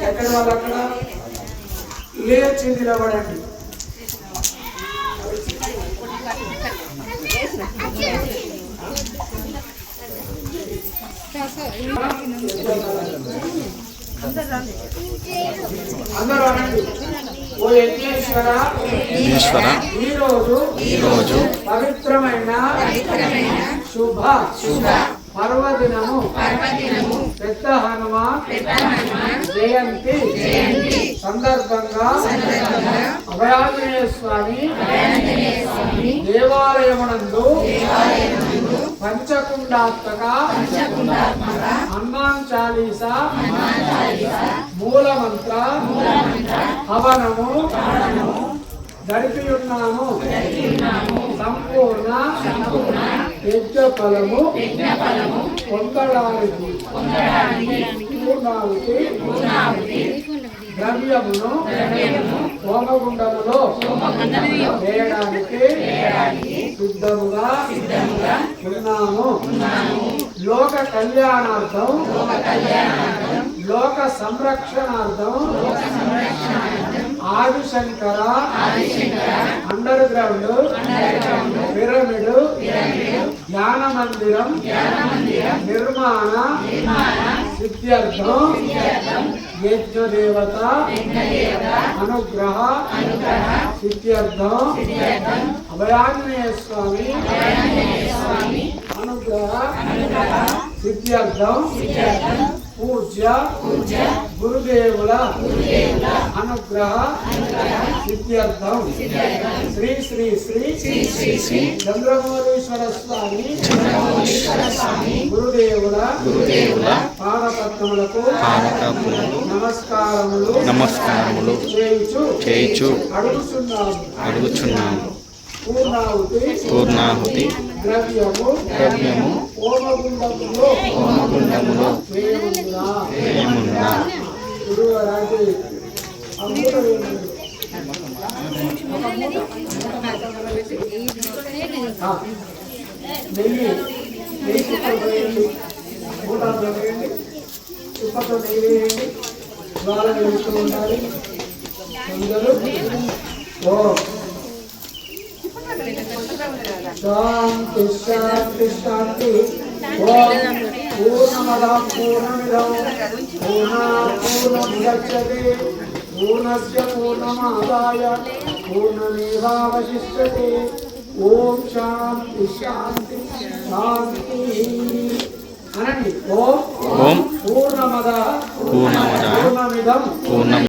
ఎక్కడ వాళ్ళు అక్కడ లేచి నిలబడండి అందరూ అనండి ఓ యజ్ఞేశ్వర ఈశ్వర ఈ రోజు ఈరోజు పవిత్రమైన శుభ శుభ పర్వదినము. పెద్ద హనుమాన్ జయంతి. సందర్భంగా అభయాంజనేయ స్వామి దేవాలయమునందు పంచకుండాత్మక హనుమాన్ చాలీస. మూల మంత్ర హవనము. గడిపి ఉన్నాము సంపూర్ణ. యజ్ఞ ఫలము పొందడానికి పూర్ణావతి ద్రవ్యమును హోమగుండములో వేయడానికి సిద్ధముగా ఉన్నాము. లోక కళ్యాణార్థం లోక సంరక్షణార్థం ఆదిశంకర అండర్ గ్రౌండ్ పిరమిడ్ ధ్యాన మందిరం నిర్మాణ సిద్ధ్యర్థం యజ్ఞదేవత అనుగ్రహ సిద్ధ్యర్థం అభయాంజనేయ స్వామి అనుగ్రహ సిద్ధ్యర్థం పూజ్య గురుదేవుల అనుగ్రహ సిద్ధ్యర్థం. శ్రీ శ్రీ శ్రీ శ్రీ శ్రీ చంద్రమౌళీశ్వర స్వామి గురుదేవుల పాదపద్మములకు నమస్కారములు నమస్కారములు చేయుచు చేయుచు అడుగుచున్నాము. అడుగుచున్నాము. పూర్ణాహుతి పూర్ణాహుతి ద్రవ్యము ద్రవ్యము హోమగుండములో హోమగుండములో వేయముందా ఏమున్నా గురువరాజు అందరూ ఆ, నెయ్యి నెయ్యి చుక్కలు వేయండి మూటాలు వేయండి చుక్కతో నెయ్యి వేయండి జ్వాల వెలుగుతూ ఉండాలి అందరూ ఓ శాంతి శాంతి శాంతి ఓం పూర్ణమద. పూర్ణమిదం పూర్ణా పూర్ణముదచ్చతే పూర్ణస్య పూర్ణమాదాయ పూర్ణమేవావశిష్యతే ఓం. శాంతి శాంతి శాంతి అనండి ఓం ఓం పూర్ణమద. పూర్ణమద. పూర్ణమిదం. పూర్ణం